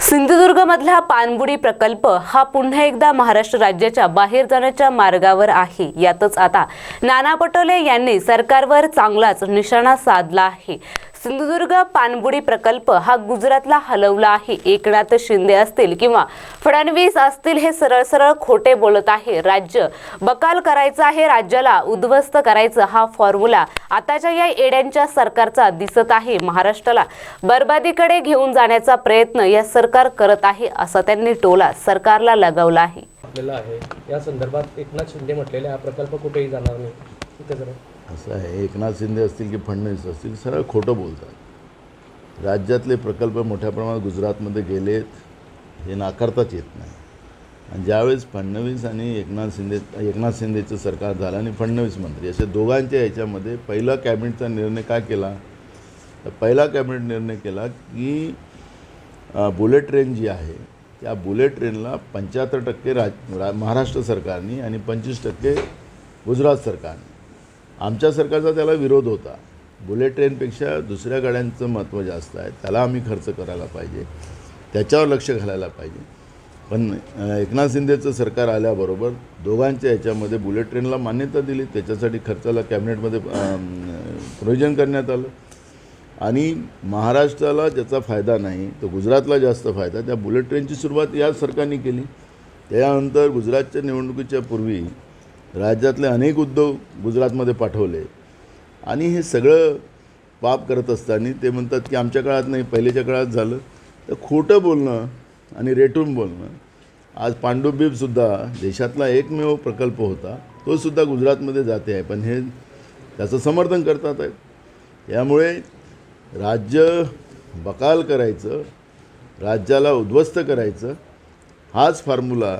सिंधुदुर्गमधला पाणबुडी प्रकल्प हा पुन्हा एकदा महाराष्ट्र राज्याच्या बाहेर जाण्याच्या मार्गावर आहे. यातच आता नाना पटोले यांनी सरकारवर चांगलाच निशाणा साधला आहे. सिंधुदुर्ग पाणबुडी प्रकल्प हा गुजरातला हलवला आहे. एकनाथ शिंदे असतील किंवा फडणवीस असतील हे सरळ सरळ खोटे बोलत आहे. राज्य बकाल करायचं आहे राज्याला उद्ध्वस्त करायचं हा फॉर्म्युला आताच्या या एड्यांच्या सरकारचा दिसत आहे. महाराष्ट्राला बरबादीकडे घेऊन जाण्याचा प्रयत्न या सरकार करत आहे असा त्यांनी टोला सरकारला लगावला आहे. आपल्याला आहे. या संदर्भात एकनाथ शिंदे म्हटलेले हा प्रकल्प कुठेही जाणार नाही. असं आहे. एकनाथ शिंदे असतील की फडणवीस असतील सरळ खोटं बोलतात. राज्यातले प्रकल्प मोठ्या प्रमाणात गुजरातमध्ये गेलेत हे नाकारताच येत नाही. आणि ज्यावेळेस फडणवीस आणि एकनाथ शिंदे एकनाथ शिंदेचं सरकार झालं आणि फडणवीस मंत्री अशा दोघांच्या ह्याच्यामध्ये पहिला कॅबिनेटचा निर्णय काय केला? तर पहिला कॅबिनेट निर्णय केला की बुलेट ट्रेन जी आहे त्या बुलेट ट्रेनला पंच्याहत्तर टक्के राज रा महाराष्ट्र सरकारने आणि पंचवीस टक्के गुजरात सरकारने. आमच्या सरकारचा त्याला विरोध होता. बुलेट ट्रेनपेक्षा दुसऱ्या गाड्यांचं महत्त्व जास्त आहे. त्याला आम्ही खर्च करायला पाहिजे. त्याच्यावर लक्ष घालायला पाहिजे. पण एकनाथ शिंदेचं सरकार आल्याबरोबर दोघांच्या ह्याच्यामध्ये बुलेट ट्रेनला मान्यता दिली. त्याच्यासाठी खर्चाला कॅबिनेटमध्ये प्रयोजन करण्यात आलं. आणि महाराष्ट्राला ज्याचा फायदा नाही तो गुजरातला जास्त फायदा. त्या बुलेट ट्रेनची सुरुवात याच सरकारने केली. त्यानंतर गुजरातच्या निवडणुकीच्या पूर्वी राज्यातले अनेक उद्योग गुजरातमध्ये पाठवले. आणि हे सगळं पाप करत असताना ते म्हणतात की आमच्या काळात नाही पहिलेच्या काळात झालं. तर खोटं बोलणं आणि रेटून बोलणं आज पांडुबीपसुद्धा देशातला एकमेव प्रकल्प होता तो सुद्धा गुजरातमध्ये जाते आहे. पण हे त्याचं समर्थन करतात आहेत. त्यामुळे राज्य बकाल करायचं राज्याला उद्ध्वस्त करायचं हाच फॉर्म्युला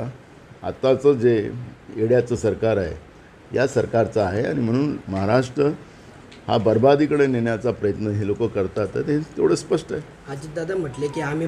आत्ताचं जे येड्याचं सरकार आहे या सरकारचं आहे आणि म्हणून महाराष्ट्र हा बर्बादीकडे नेण्याचा प्रयत्न हे लोक करतात. तर हे तेवढं स्पष्ट आहे. अजितदादा म्हटले की आम्ही